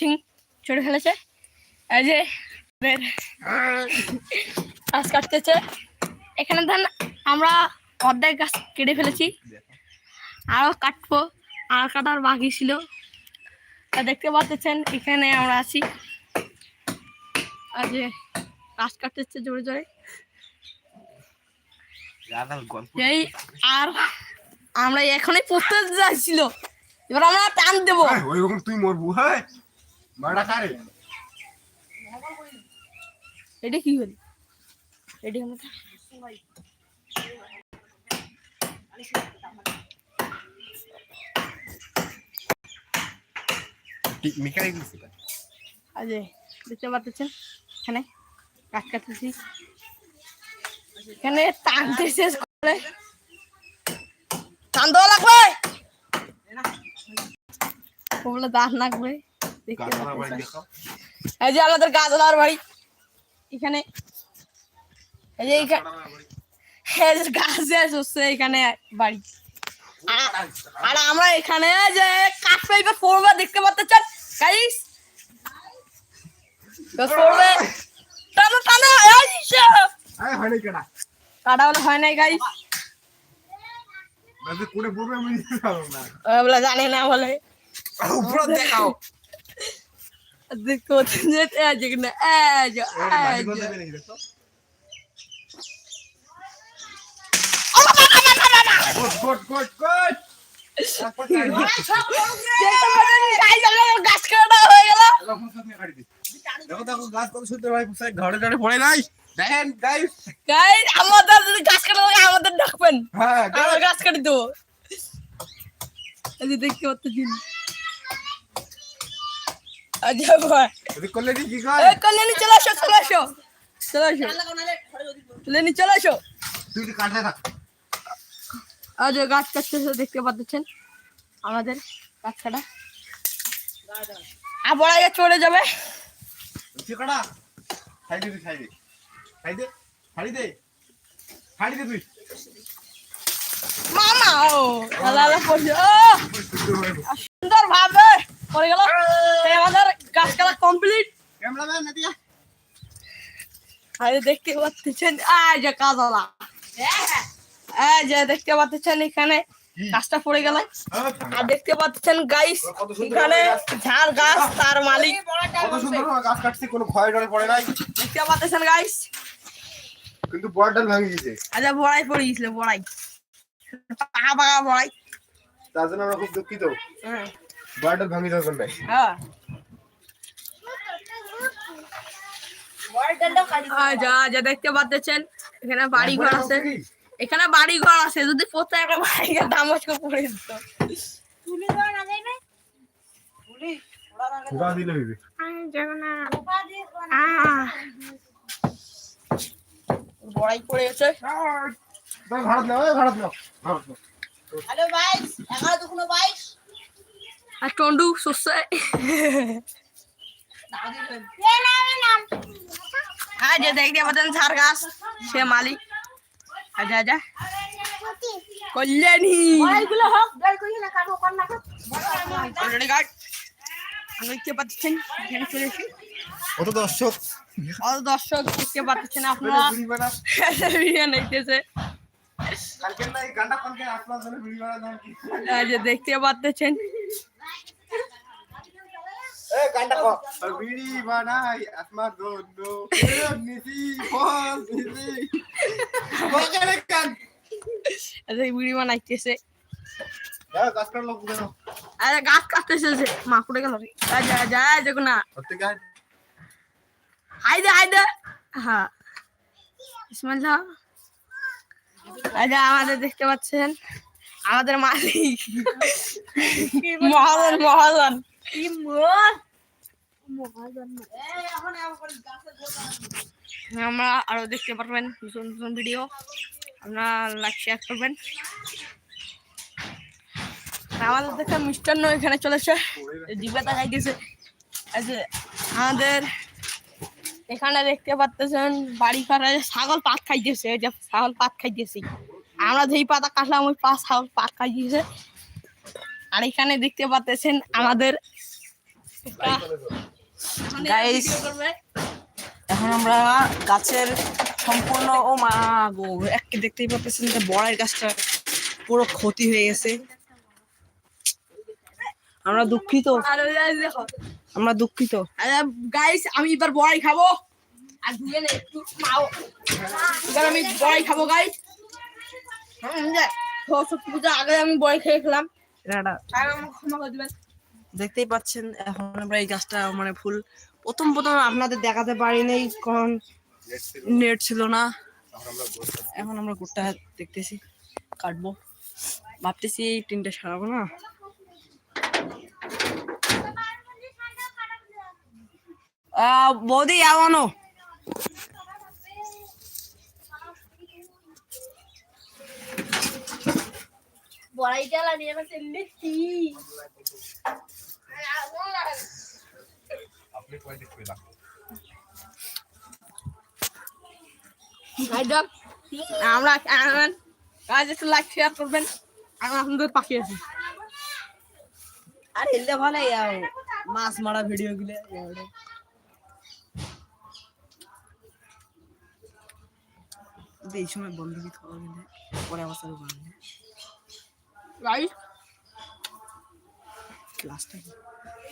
সিং ছড়ে ফেলেছে। এই যে গাছ কাটতেছে। এখানে ধান আমরা অর্ধেক গাছ কেটে ফেলেছি। আরও কাটবো আর কাটার বাকি ছিল। তা দেখতে পাচ্ছেন এখানে আমরা আছি। আর যে গাছ কাটতেছে জোরে জোরে। এই আর আমরা এখনই পড়তে যাচ্ছিল। এবার আমরা টান দেবো। ওই রকম তুই মরবু হ্যাঁ। মারা কারে এটা কি হল এটা আমরা মিকাই দিছি আজ দেখতে পাচ্ছেন? এখানে কাজ কাটতেছি এখানে টানতে শেষ করে। টান দেওয়া লাগবে? ওগুলো দাঁত লাগবে। এই যে আমাদের গাছলার বাড়ি। এখানে। এই যে গাছ হচ্ছে এখানে বাড়ি। আর- আমরা এখানে যে কাঠ পড়বে দেখতে পাচ্ছেন গাইস পড়বে টানো টানো এই হয় নাই কেডা? কাটা বলে হয় নাই গাইস কোনে পড়বে আমি নিতে পারব না বলে জানি না বলে। উপরে দেখাও। পাচ্ছেন যে এই যে কিনা এই যে দেখো আমাদের হয়ে দেখো দেখো গাছ কত সুন্দর ভাই ঘরে ঘরে পড়ে নাই দেখেন গাছ কাটা লাগে আমাদের ডাকবেন হ্যাঁ গাছ কেটে দেবো এই যে দেখতে পাচ্ছেন আচ্ছা ভাই যদি কি কি কর কল্যাণী চলে আসো চলে আসো। চলে আসো। কল্যাণী চলে আসো। তুই তো কাটতে থাক আজ গাছ কাটতেছে দেখতে পাচ্ছেন আমাদের গাছ কাটা আর বড় চলে যাবে। কাটা। খাই দে খাই দে। খাই দে খাই দে। খাই দে তুই। মামা ও পড়ছে। সুন্দর ভাবে পড়ে গেল। আমাদের গাছ কাটা কমপ্লিট ক্যামেরাম্যান না দিয়া আর দেখতে পাচ্ছেন? এই যে কাজলা। এই যে দেখতে পাচ্ছেন এখানে গাছটা পড়ে গেল। আর দেখতে পাচ্ছেন গাইস এখানে ঝাড় গাছ তার মালিক। কত সুন্দর গাছ কাটছি কোনো ভয় ডরে পড়ে নাই। দেখতে পাচ্ছেন গাইস কিন্তু বড় ডাল ভাঙি গেছে আচ্ছা বড়াই পড়ে গেছিল বড়াই। পাকা পাকা বড়াই। তার জন্য আমরা খুব দুঃখিত। হ্যাঁ। বড় ডাল ভাঙি যাওয়ার জন্য। হ্যাঁ। যা যা দেখতে পাচ্ছেন। এখানে বাড়ি ঘর আছে এখানে বাড়ি ঘর আছে। যদি প্রত্যেক একটা বাড়ি ঘর দাম আজকে পড়ে যেত। ফুকা দিলে হইবে বড়াই পড়ে গেছে ভাই ভারত নাও ভারত নাও ভারত নাও। হ্যালো বাইশ এগারো বাইশ। আর টন্ডু সুস্থ হ্যাঁ যে দেখতে পাচ্ছেন ঝাড় গাছ সে মালিক। আচ্ছা আচ্ছা। কল্যাণী। এইগুলো হোক বের করি না কাটো কর না অলরেডি গার্ড দেখতে পাচ্ছেন এখানে চলে এসে কত দর্শক? অত দর্শক দেখতে পাচ্ছেন আপনারা? ভিডিও দেখতেছে কালকে না বিড়ি বানাই আপনার জন্য নিসি ফল নিসি বগেরে গান ভিডিও বানাইতেছে। দাও গাছ কাটলো কেন আরে গাছ কাটতেছে যে। মা কুড়ে গেল রে। যা যা দেখো না। করতে গায় হাইদে হাইদে হ্যাঁ ইসমাইল দা। আচ্ছা আমাদের দেখতে পাচ্ছেন। আমাদের মালিক। মহাজন মহাজন আমরা আরও দেখতে পারবেন নতুন নতুন ভিডিও আপনারা লাইক শেয়ার করবেন। আমাদের দেখে মিষ্টান্ন এখানে চলেছে। জিবাটা খাইতেছে এই যে আমাদের এখানে দেখতে পাচ্ছেন বাড়ি ঘরে ছাগল পাত খাইতেছে। যে ছাগল পাত খাইতেছি। আমরা যেই পাতা কাটলাম ওই পা ছাগল পাত খাইতেছে। আর এখানে দেখতে পাচ্ছেন আমাদের. এখন আমরা গাছের সম্পূর্ণ ও মা গো এক দেখতেই পাচ্ছেন যে বড়াই গাছটা পুরো ক্ষতি হয়ে গেছে। আমরা দুঃখিত। আমরা দুঃখিত। গাইস আমি এবার বড়াই খাব। আর একটু এবার আমি বড়াই খাব গাইস সরস্বতী পূজা আগে আমি বড়াই খেয়ে খেলাম ক্ষমা করে দিবেন। দেখতেই পাচ্ছেন, এখন আমরা এই গাছটা মানে ফুল, প্রথম প্রথম আপনাদের দেখাতে পারি পারিনি কারণ নেট ছিল না। এখন আমরা গোটা দেখতেছি, কাটবো। ভাবতেছি এই তিনটে সারাবো না। বৌদি, আওয়ানো। বড়াইটা লাগিয়ে আমার আমরা কাজ একটু লাইক শেয়ার করবেন এখন আপনাদের পাখি আছে আর এলে ভালো মাছ মারা ভিডিও গুলো এই সময় বন্ধ কি খাওয়া গেলে পরে করা গেলে